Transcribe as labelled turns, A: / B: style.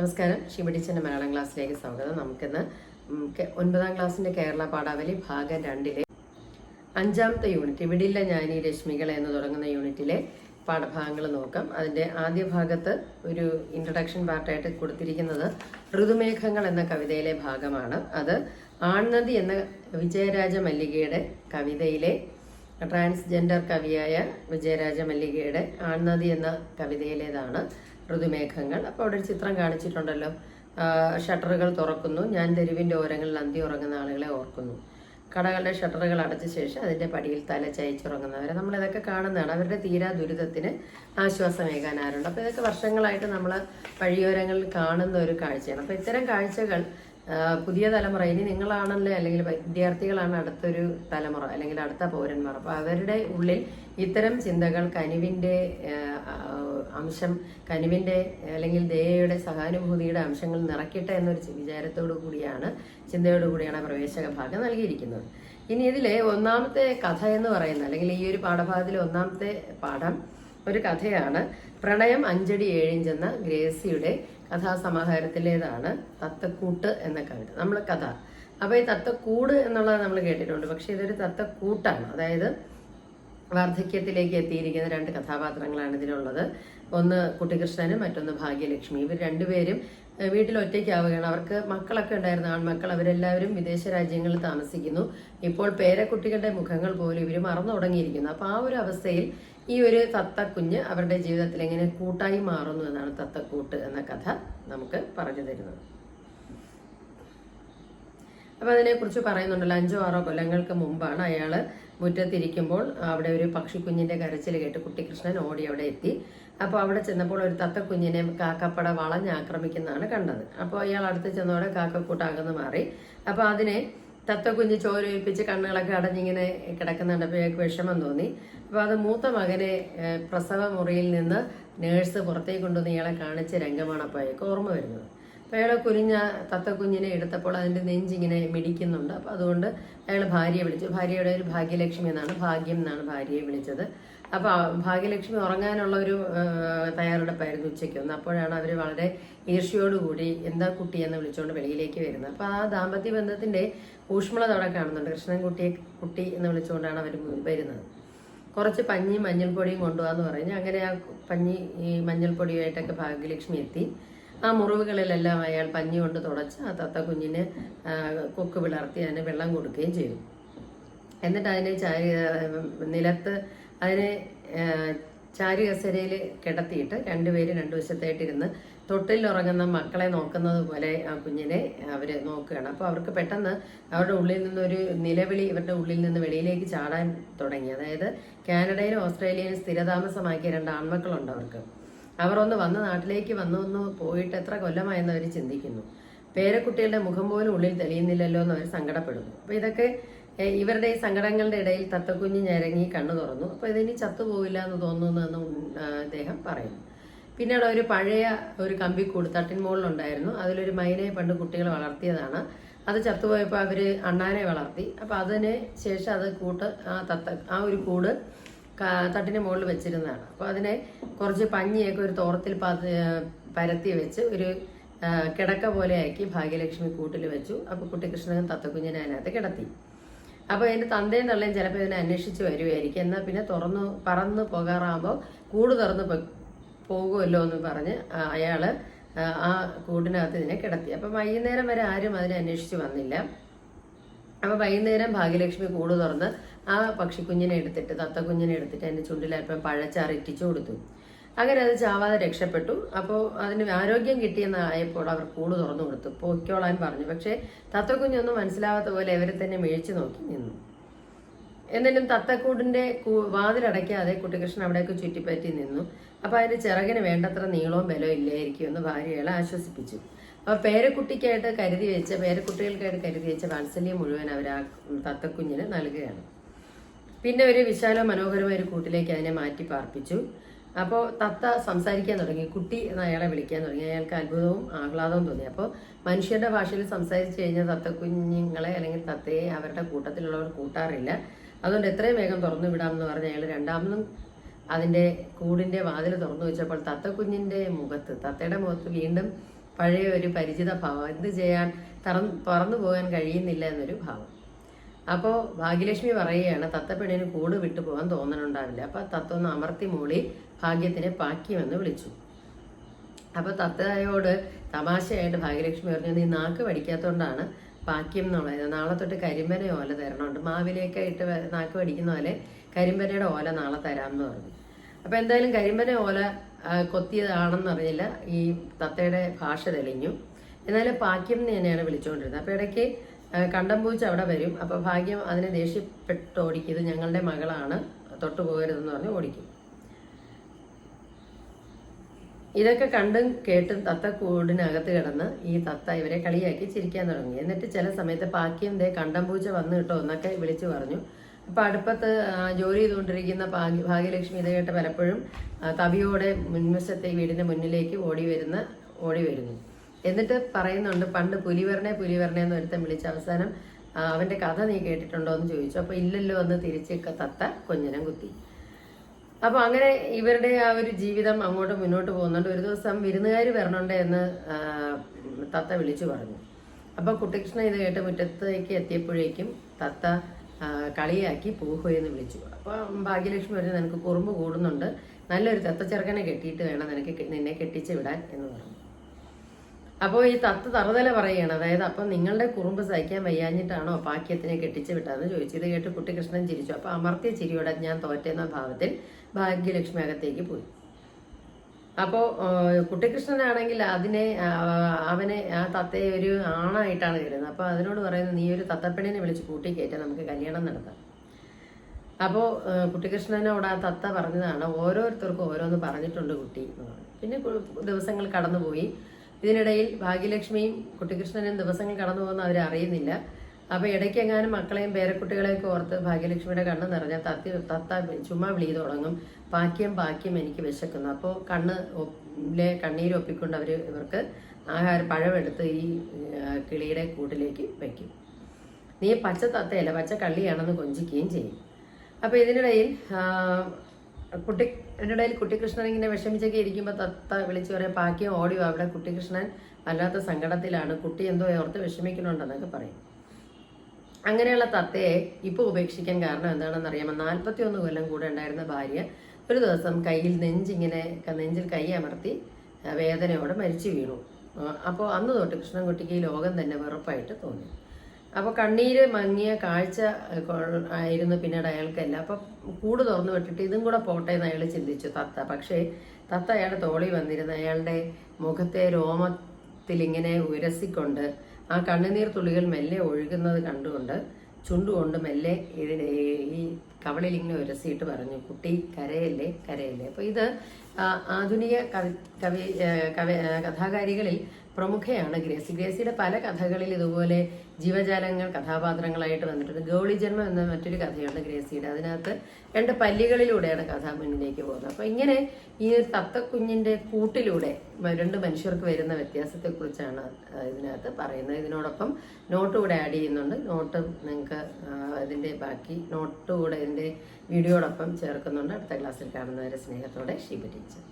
A: നമസ്കാരം. ശിവടിച്ചന്റെ മലയാളം ക്ലാസ്സിലേക്ക് സ്വാഗതം. നമുക്കിന്ന് ഒൻപതാം ക്ലാസ്സിന്റെ കേരള പാഠാവലി ഭാഗം രണ്ടിലെ അഞ്ചാമത്തെ യൂണിറ്റ് ഇവിടില്ല ഞാനീ രശ്മികൾ എന്ന് തുടങ്ങുന്ന യൂണിറ്റിലെ പാഠഭാഗങ്ങൾ നോക്കാം. അതിന്റെ ആദ്യ ഭാഗത്ത് ഒരു ഇൻട്രഡക്ഷൻ പാർട്ടായിട്ട് കൊടുത്തിരിക്കുന്നത് ഋതുമേഘങ്ങൾ എന്ന കവിതയിലെ ഭാഗമാണ്. അത് ആൺനദി എന്ന വിജയരാജ മല്ലികയുടെ കവിതയിലെ ട്രാൻസ്ജെൻഡർ കവിയായ വിജയരാജ മല്ലികയുടെ ആൺനദി എന്ന കവിതയിലേതാണ് ഋതുമേഘങ്ങൾ അപ്പോൾ അവിടെ ഒരു ചിത്രം കാണിച്ചിട്ടുണ്ടല്ലോ. ഷട്ടറുകൾ തുറക്കുന്നു. ഞാൻ തെരുവിന്റെ ഓരങ്ങളിൽ അന്തി ഉറങ്ങുന്ന ആളുകളെ ഓർക്കുന്നു. കടകളുടെ ഷട്ടറുകൾ അടച്ച ശേഷം അതിന്റെ പടിയിൽ തല ചയച്ചുറങ്ങുന്നവരെ നമ്മൾ ഇതൊക്കെ കാണുന്നതാണ്. അവരുടെ തീരാ ദുരിതത്തിന് ആശ്വാസമേകാനാരുണ്ട് അപ്പോൾ ഇതൊക്കെ വർഷങ്ങളായിട്ട് നമ്മൾ വഴിയോരങ്ങളിൽ കാണുന്ന ഒരു കാഴ്ചയാണ്. അപ്പോൾ ഇത്തരം കാഴ്ചകൾ പുതിയ തലമുറ ഇനി നിങ്ങളാണല്ലേ അല്ലെങ്കിൽ വിദ്യാർത്ഥികളാണ് അടുത്തൊരു തലമുറ അല്ലെങ്കിൽ അടുത്ത പൗരന്മാർ. അപ്പോൾ അവരുടെ ഉള്ളിൽ ഇത്തരം ചിന്തകൾ കനിവിന്റെ അംശം കനിവിന്റെ അല്ലെങ്കിൽ ദയയുടെ സഹാനുഭൂതിയുടെ അംശങ്ങൾ നിറയ്ക്കട്ടെ എന്നൊരു വിചാരത്തോടു കൂടിയാണ് ചിന്തയോടു കൂടിയാണ് പ്രവേശക ഭാഗം നൽകിയിരിക്കുന്നത്. ഇനി ഇതിലെ ഒന്നാമത്തെ കഥ എന്ന് പറയുന്നത് അല്ലെങ്കിൽ ഈ ഒരു പാഠഭാഗത്തിലെ ഒന്നാമത്തെ പാഠം ഒരു കഥയാണ്. പ്രണയം അഞ്ചടി ഏഴിഞ്ചെന്ന ഗ്രേസിയുടെ കഥാസമാഹാരത്തിലേതാണ് തത്തക്കൂട്ട് എന്ന കവിത. നമ്മൾ കഥ. അപ്പോൾ ഈ തത്തക്കൂട് എന്നുള്ളത് നമ്മൾ കേട്ടിട്ടുണ്ട്. പക്ഷെ ഇതൊരു തത്തക്കൂട്ടാണ്. അതായത് വാർദ്ധക്യത്തിലേക്ക് എത്തിയിരിക്കുന്ന രണ്ട് കഥാപാത്രങ്ങളാണ് ഇതിലുള്ളത്. ഒന്ന് കുട്ടികൃഷ്ണനും മറ്റൊന്ന് ഭാഗ്യലക്ഷ്മി. ഇവർ രണ്ടുപേരും വീട്ടിൽ ഒറ്റയ്ക്കാവുകയാണ്. അവർക്ക് മക്കളൊക്കെ ഉണ്ടായിരുന്ന. ആൺമക്കൾ അവരെല്ലാവരും വിദേശ രാജ്യങ്ങളിൽ താമസിക്കുന്നു. ഇപ്പോൾ പേരക്കുട്ടികളുടെ മുഖങ്ങൾ പോലും ഇവർ മറന്നു തുടങ്ങിയിരിക്കുന്നു. അപ്പോൾ ആ ഒരു അവസ്ഥയിൽ ഈ ഒരു തത്തക്കുഞ്ഞ് അവരുടെ ജീവിതത്തിൽ എങ്ങനെ കൂട്ടായി മാറുന്നു എന്നാണ് തത്തക്കൂട്ട് എന്ന കഥ നമുക്ക് പറഞ്ഞു തരുന്നത്. അപ്പോൾ അതിനെക്കുറിച്ച് പറയുന്നുണ്ടല്ലോ. അഞ്ചോ ആറോ കൊല്ലങ്ങൾക്ക് മുമ്പാണ് അയാൾ മുറ്റത്തിരിക്കുമ്പോൾ അവിടെ ഒരു പക്ഷിക്കുഞ്ഞിന്റെ കരച്ചിൽ കേട്ട് കുട്ടികൃഷ്ണൻ ഓടി അവിടെ എത്തി. അപ്പോൾ അവിടെ ചെന്നപ്പോൾ ഒരു തത്തക്കുഞ്ഞിനെ കാക്കപ്പട വളഞ്ഞ് ആക്രമിക്കുന്നതാണ് കണ്ടത്. അപ്പോൾ അയാൾ അടുത്ത് ചെന്നോടെ കാക്കക്കൂട്ട് അകന്ന് മാറി. അപ്പോൾ അതിനെ തത്തക്കുഞ്ഞ് ചോരയിപ്പിച്ച് കണ്ണുകളൊക്കെ അടഞ്ഞിങ്ങനെ കിടക്കുന്നുണ്ടപ്പോൾ അയാൾക്ക് വിഷമം തോന്നി. അപ്പോൾ അത് മൂത്ത മകനെ പ്രസവ മുറിയിൽ നിന്ന് നേഴ്സ് പുറത്തേക്ക് കൊണ്ടുവന്ന് ഇയാളെ കാണിച്ച രംഗമാണ് അപ്പോൾ അയാൾക്ക് ഓർമ്മ വരുന്നത്. അപ്പോൾ അയാളെ കുനിഞ്ഞ തത്തക്കുഞ്ഞിനെ എടുത്തപ്പോൾ അതിന്റെ നെഞ്ചിങ്ങനെ മിടിക്കുന്നുണ്ട്. അപ്പോൾ അതുകൊണ്ട് അയാൾ ഭാര്യയെ വിളിച്ചു. ഭാര്യയുടെ ഒരു ഭാഗ്യലക്ഷ്മി എന്നാണ് ഭാഗ്യം എന്നാണ് ഭാര്യയെ വിളിച്ചത്. അപ്പോൾ ഭാഗ്യലക്ഷ്മി ഉറങ്ങാനുള്ള ഒരു തയ്യാറെടുപ്പായിരുന്നു ഉച്ചയ്ക്ക്. ഒന്ന് അപ്പോഴാണ് അവർ വളരെ ഈർഷ്യയോടുകൂടി എന്താ കുട്ടി എന്ന് വിളിച്ചുകൊണ്ട് വെളിയിലേക്ക് വരുന്നത്. അപ്പോൾ ആ ദാമ്പത്യ ബന്ധത്തിന്റെ ഊഷ്മളത അവിടെ കാണുന്നുണ്ട്. കൃഷ്ണൻകുട്ടിയെ കുട്ടി എന്ന് വിളിച്ചുകൊണ്ടാണ് അവർ വരുന്നത്. കുറച്ച് പഞ്ഞിയും മഞ്ഞൾപ്പൊടിയും കൊണ്ടുപോകാന്ന് പറഞ്ഞ് അങ്ങനെ ആ പഞ്ഞി ഈ മഞ്ഞൾപ്പൊടിയുമായിട്ടൊക്കെ ഭാഗ്യലക്ഷ്മി എത്തി. ആ മുറിവുകളിലെല്ലാം അയാൾ പഞ്ഞി കൊണ്ട് തുടച്ച് ആ തത്ത കുഞ്ഞിന് കൊക്ക് വിളർത്തി അതിന് വെള്ളം കൊടുക്കുകയും ചെയ്തു. എന്നിട്ട് അതിനെ ചാരി നിലത്ത് അതിനെ ചാരികസരയിൽ ചാരി കസേരയിൽ കിടത്തിയിട്ട് രണ്ടുപേരും രണ്ടു വശത്തായിട്ടിരുന്ന് തൊട്ടിൽ ഉറങ്ങുന്ന മക്കളെ നോക്കുന്നത് പോലെ ആ കുഞ്ഞിനെ അവർ നോക്കുകയാണ്. അപ്പോൾ അവർക്ക് പെട്ടെന്ന് അവരുടെ ഉള്ളിൽ നിന്നൊരു നിലവിളി ഇവരുടെ ഉള്ളിൽ നിന്ന് വെളിയിലേക്ക് ചാടാൻ തുടങ്ങി. അതായത് കാനഡയിലും ഓസ്ട്രേലിയയിലും സ്ഥിരതാമസമാക്കിയ രണ്ട് ആൺമക്കളുണ്ട് അവർക്ക്. അവർ ഒന്ന് വന്ന് നാട്ടിലേക്ക് വന്നു ഒന്ന് പോയിട്ട് എത്ര കൊല്ലമായെന്ന് അവർ ചിന്തിക്കുന്നു. പേരക്കുട്ടികളുടെ മുഖം പോലും ഉള്ളിൽ തെളിയുന്നില്ലല്ലോ എന്ന് അവർ സങ്കടപ്പെടുന്നു. അപ്പോൾ ഇതൊക്കെ ഇവരുടെ ഈ സങ്കടങ്ങളുടെ ഇടയിൽ തത്തക്കുഞ്ഞ് ഞരങ്ങി കണ്ണു തുറന്നു. അപ്പോൾ ഇതിനി ചത്തുപോകില്ല എന്ന് തോന്നുന്നു അദ്ദേഹം പറയുന്നു. പിന്നീട് ഒരു പഴയ ഒരു കമ്പിക്കൂട് തട്ടിൻ മുകളിലുണ്ടായിരുന്നു അതിലൊരു മൈനയെ പണ്ട് കുട്ടികൾ വളർത്തിയതാണ്. അത് ചത്തുപോയപ്പോൾ അവർ അണ്ണാനെ വളർത്തി. അപ്പോൾ അതിന് ശേഷം അത് കൂട്ട് ആ തത്ത ആ ഒരു കൂട് തട്ടിന്റെ മുകളിൽ വെച്ചിരുന്നതാണ്. അപ്പോൾ അതിനെ കുറച്ച് പഞ്ഞിയൊക്കെ ഒരു തോറത്തിൽ പരത്തി വെച്ച് ഒരു കിടക്ക പോലെയാക്കി ഭാഗ്യലക്ഷ്മി കൂട്ടിൽ വെച്ചു. അപ്പോൾ കുട്ടികൃഷ്ണൻ തത്തക്കുഞ്ഞിനെ അതിനകത്ത് കിടത്തി. അപ്പോൾ അതിന്റെ തന്തയും തള്ളയും ചിലപ്പോൾ ഇതിനെ അന്വേഷിച്ച് വരുമായിരിക്കും എന്നാൽ പിന്നെ തുറന്നു പറന്ന് പോകാറാകുമ്പോൾ കൂട് തുറന്ന് പോകുമല്ലോ എന്ന് പറഞ്ഞ് അയാൾ ആ, കൂടിനകത്ത് ഇതിനെ കിടത്തി. അപ്പം വൈകുന്നേരം വരെ ആരും അതിനെ അന്വേഷിച്ച് വന്നില്ല. അപ്പൊ വൈകുന്നേരം ഭാഗ്യലക്ഷ്മി കൂട് തുറന്ന് ആ പക്ഷിക്കുഞ്ഞിനെ എടുത്തിട്ട് തത്തക്കുഞ്ഞിനെ എടുത്തിട്ട് അതിന്റെ ചുണ്ടിൽ അല്പം പഴച്ചാറ് ഇറ്റിച്ചു കൊടുത്തു. അങ്ങനെ അത് ചാവാതെ രക്ഷപ്പെട്ടു. അപ്പോൾ അതിന് ആരോഗ്യം കിട്ടിയെന്നായപ്പോൾ അവർ കൂട് തുറന്നു കൊടുത്തു. പൊയ്ക്കോളാൻ പറഞ്ഞു. പക്ഷേ തത്തക്കുഞ്ഞൊന്നും മനസ്സിലാവാത്ത പോലെ ഇവരെ തന്നെ മേഴിച്ചു നോക്കി നിന്നു. എന്നാലും തത്തക്കൂടിന്റെ വാതിലടയ്ക്കാതെ കുട്ടികൃഷ്ണൻ അവിടേക്ക് ചുറ്റിപ്പറ്റി നിന്നു. അപ്പോൾ അതിന്റെ ചിറകിന് വേണ്ടത്ര നീളവും ബലവും ഇല്ലായിരിക്കും എന്ന് ഭാര്യകളെ ആശ്വസിപ്പിച്ചു. അപ്പോൾ പേരക്കുട്ടിക്കായിട്ട് കരുതി വെച്ച പേരക്കുട്ടികൾക്കായിട്ട് കരുതി വെച്ച വാത്സല്യം മുഴുവൻ അവർ ആ തത്തക്കുഞ്ഞിന് നൽകുകയാണ്. പിന്നെ ഒരു വിശാല മനോഹരമായ ഒരു കൂട്ടിലേക്ക് അതിനെ മാറ്റി പാർപ്പിച്ചു. അപ്പോൾ തത്ത സംസാരിക്കാൻ തുടങ്ങി കുട്ടി അയാളെ വിളിക്കാൻ തുടങ്ങി. അയാൾക്ക് അത്ഭുതവും ആഹ്ലാദവും തോന്നി. അപ്പോൾ മനുഷ്യരുടെ ഭാഷയിൽ സംസാരിച്ചു കഴിഞ്ഞാൽ തത്ത കുഞ്ഞുങ്ങളെ അല്ലെങ്കിൽ തത്തയെ അവരുടെ കൂട്ടത്തിലുള്ളവർ കൂട്ടാറില്ല. അതുകൊണ്ട് എത്രയും വേഗം തുറന്നു വിടാമെന്ന് പറഞ്ഞ് അയാൾ രണ്ടാമതും അതിന്റെ കൂടിന്റെ വാതിൽ തുറന്നു വെച്ചപ്പോൾ തത്ത കുഞ്ഞിന്റെ മുഖത്ത് തത്തയുടെ മുഖത്ത് വീണ്ടും പഴയ ഒരു പരിചിത ഭാവം. എന്ത് ചെയ്യാൻ തറന്ന് പറന്നു പോകാൻ കഴിയുന്നില്ല എന്നൊരു ഭാവം. അപ്പോൾ ഭാഗ്യലക്ഷ്മി പറയുകയാണ് തത്തപ്പെണ്ണിന് കൂട് വിട്ടു പോകാൻ തോന്നണുണ്ടാവില്ല അപ്പൊ തത്ത ഒന്ന് അമർത്തി മൂളി ഭാഗ്യത്തിനെ പാക്കിയെന്ന് വിളിച്ചു. അപ്പോൾ തത്തയോട് തമാശയായിട്ട് ഭാഗ്യലക്ഷ്മി പറഞ്ഞു നീ നാക്ക് പഠിക്കാത്തതുകൊണ്ടാണ് പാക്യം എന്നുള്ളത് നാളെ തൊട്ട് കരിമ്പന ഓല തരണമുണ്ട് മാവിലേക്ക് ഇട്ട് നാക്ക് പഠിക്കുന്ന പോലെ കരിമ്പനയുടെ ഓല നാളെ തരാമെന്ന് പറഞ്ഞു. അപ്പൊ എന്തായാലും കരിമ്പന ഓല കൊത്തിയതാണെന്ന് അറിയില്ല. ഈ തത്തയുടെ ഭാഷ തെളിഞ്ഞു. എന്നാലും പാക്യം എന്ന് തന്നെയാണ് വിളിച്ചുകൊണ്ടിരുന്നത്. അപ്പൊ ഇടയ്ക്ക് ആ, കണ്ടംപൂച്ച അവിടെ വരും. അപ്പൊ ഭാഗ്യം അതിനെ ദേഷ്യപ്പെട്ട് ഓടിക്കും ഇത് ഞങ്ങളുടെ മകളാണ്. തൊട്ടു പോകരുതെന്ന് പറഞ്ഞ് ഓടിക്കും. ഇതൊക്കെ കണ്ടും കേട്ടും തത്ത കൂടിനകത്ത് കിടന്ന് ഈ തത്ത ഇവരെ കളിയാക്കി ചിരിക്കാൻ തുടങ്ങി. എന്നിട്ട് ചില സമയത്ത് പാക്യം ദേ കണ്ടം പൂച്ച വന്നു കിട്ടോ എന്നൊക്കെ വിളിച്ചു പറഞ്ഞു. അപ്പൊ അടുപ്പത്ത് ജോലി ചെയ്തുകൊണ്ടിരിക്കുന്ന ഭാഗ്യ- ഭാഗ്യലക്ഷ്മി ഇത് കേട്ട് പലപ്പോഴും തവിയോടെ മുൻവശത്തെ വീടിന്റെ മുന്നിലേക്ക് ഓടി വരുന്ന ഓടി വരുന്നു. എന്നിട്ട് പറയുന്നുണ്ട് പണ്ട് പുലിവരണേ പുലിവരണേ എന്ന് ഒരുത്തൻ വിളിച്ച അവസാനം അവന്റെ കഥ നീ കേട്ടിട്ടുണ്ടോ എന്ന് ചോദിച്ചു. അപ്പൊ ഇല്ലല്ലോ എന്ന് തിരിച്ചൊക്കെ തത്ത കൊഞ്ഞനം കുത്തി. അപ്പൊ അങ്ങനെ ഇവരുടെ ആ ഒരു ജീവിതം അങ്ങോട്ട് മുന്നോട്ട് പോകുന്നുണ്ട്. ഒരു ദിവസം വിരുന്നുകാർ വരണുണ്ട് എന്ന് തത്ത വിളിച്ചു പറഞ്ഞു. അപ്പൊ കുട്ടികൃഷ്ണൻ ഇത് കേട്ട് മുറ്റത്തേക്ക് എത്തിയപ്പോഴേക്കും തത്ത കളിയാക്കി പൂഹു വിളിച്ചു. അപ്പൊ ഭാഗ്യലക്ഷ്മി പറഞ്ഞു നിനക്ക് കുറുമ്പ് കൂടുന്നുണ്ട്. നല്ലൊരു തത്ത ചെറുക്കനെ കെട്ടിയിട്ട് വേണം നിനക്ക് നിന്നെ കെട്ടിച്ച് വിടാൻ എന്ന് പറഞ്ഞു. അപ്പോൾ ഈ തത്ത് തറുതല പറയുകയാണ്. അതായത് അപ്പം നിങ്ങളുടെ കുറുമ്പ് സഹിക്കാൻ വയ്യാഞ്ഞിട്ടാണോ പാക്യത്തിനെ കെട്ടിച്ച് വിട്ടതെന്ന് ചോദിച്ചു. ഇത് കേട്ട് കുട്ടികൃഷ്ണൻ ചിരിച്ചു. അപ്പോൾ അമർത്തിയ ചിരിയോടെ ഞാൻ തോറ്റെന്ന ഭാവത്തിൽ ഭാഗ്യലക്ഷ്മി അകത്തേക്ക് പോയി. അപ്പോൾ കുട്ടികൃഷ്ണനാണെങ്കിൽ അതിനെ അവനെ ആ തത്തയെ ഒരു ആണായിട്ടാണ് കരുതുന്നത്. അപ്പോൾ അതിനോട് പറയുന്നത് നീ ഒരു തത്തപ്പെണ്ണിനെ വിളിച്ച് കൂട്ടി കയറ്റാൻ നമുക്ക് കല്യാണം നടത്താം. അപ്പോൾ കുട്ടികൃഷ്ണനോട് ആ തത്ത പറഞ്ഞതാണ് ഓരോരുത്തർക്കും ഓരോന്ന് പറഞ്ഞിട്ടുണ്ട് കുട്ടി പിന്നെ ദിവസങ്ങൾ കടന്നുപോയി. ഇതിനിടയിൽ ഭാഗ്യലക്ഷ്മിയും കുട്ടികൃഷ്ണനും ദിവസങ്ങൾ കടന്നു പോകുന്ന അവർ അറിയുന്നില്ല അപ്പൊ ഇടയ്ക്കെങ്ങാനും മക്കളെയും പേരക്കുട്ടികളെയൊക്കെ ഓർത്ത് ഭാഗ്യലക്ഷ്മിയുടെ കണ്ണ് നിറഞ്ഞ തത്തി തത്ത ചുമ്മാ വിളി തുടങ്ങും. പാക്യം പാക്യം എനിക്ക് വിശക്കുന്നു. അപ്പോൾ കണ്ണ് കണ്ണീരൊപ്പിക്കൊണ്ട് അവർ ഇവർക്ക് ആഹാരം പഴമെടുത്ത് ഈ കിളിയുടെ കൂട്ടിലേക്ക് വയ്ക്കും നീ പച്ച തത്തയല്ല പച്ച കള്ളിയാണെന്ന് കൊഞ്ചിക്കുകയും ചെയ്യും. അപ്പൊ ഇതിനിടയിൽ ആ, എന്റെ ഇടയിൽ കുട്ടികൃഷ്ണൻ ഇങ്ങനെ വിഷമിച്ചൊക്കെ ഇരിക്കുമ്പോൾ തത്ത വിളിച്ചു പറയാം പാക്കിയും ഓടിയോ അവിടെ കുട്ടികൃഷ്ണൻ വല്ലാത്ത സങ്കടത്തിലാണ് കുട്ടി എന്തോ ഓർത്ത് വിഷമിക്കണുണ്ടെന്നൊക്കെ പറയും. അങ്ങനെയുള്ള തത്തയെ ഇപ്പോൾ ഉപേക്ഷിക്കാൻ കാരണം എന്താണെന്ന് അറിയാമോ? നാൽപ്പത്തി ഒന്ന് കൊല്ലം കൂടെ ഉണ്ടായിരുന്ന ഭാര്യ ഒരു ദിവസം കയ്യിൽ നെഞ്ചിങ്ങനെ നെഞ്ചിൽ കൈ അമർത്തി വേദനയോടെ മരിച്ചു വീണു. അപ്പോൾ അന്ന് തൊട്ട് കൃഷ്ണൻകുട്ടിക്ക് ഈ ലോകം തന്നെ വെറുപ്പായിട്ട് തോന്നി. അപ്പോൾ കണ്ണീര് മങ്ങിയ കാഴ്ച ആയിരുന്നു പിന്നീട് അയാൾക്കല്ല അപ്പോൾ കൂട് തുറന്നു വിട്ടിട്ട് ഇതും കൂടെ പോട്ടെ എന്ന് അയാൾ ചിന്തിച്ചു തത്ത. പക്ഷേ തത്ത അയാളുടെ തോളി വന്നിരുന്ന. അയാളുടെ മുഖത്തെ രോമത്തിലിങ്ങനെ ഉരസിക്കൊണ്ട് ആ കണ്ണുനീർ തുള്ളികൾ മെല്ലെ ഒഴുകുന്നത് കണ്ടുകൊണ്ട് ചുണ്ടുകൊണ്ട് മെല്ലെ ഇതിനെ ഈ കവളിൽ ഇങ്ങനെ ഉരസിയിട്ട് പറഞ്ഞു കുട്ടി കരയല്ലേ കരയല്ലേ. അപ്പോൾ ഇത് ആധുനിക കവി കവി കഥാകാരികളിൽ പ്രമുഖയാണ് ഗ്രേസി. ഗ്രേസിയുടെ പല കഥകളിൽ ഇതുപോലെ ജീവജാലങ്ങൾ കഥാപാത്രങ്ങളായിട്ട് വന്നിട്ടുണ്ട്. ഗൗളി ജന്മം എന്ന മറ്റൊരു കഥയുണ്ട് ഗ്രേസിയുടെ. അതിനകത്ത് രണ്ട് പല്ലികളിലൂടെയാണ് കഥ മുന്നിലേക്ക് പോകുന്നത്. അപ്പോൾ ഇങ്ങനെ ഈ തത്തക്കുഞ്ഞിന്റെ കൂട്ടിലൂടെ രണ്ട് മനുഷ്യർക്ക് വരുന്ന വ്യത്യാസത്തെക്കുറിച്ചാണ് ഇതിനകത്ത് പറയുന്നത്. ഇതിനോടൊപ്പം നോട്ട് കൂടെ ആഡ് ചെയ്യുന്നുണ്ട്. നോട്ട് നിങ്ങൾക്ക് ഇതിന്റെ ബാക്കി നോട്ട് കൂടെ ഇതിന്റെ വീഡിയോടൊപ്പം ചേർക്കുന്നുണ്ട്. അടുത്ത ക്ലാസ്സിൽ കാണുന്നവരെ സ്നേഹത്തോടെ ഷീബ ടീച്ചർ.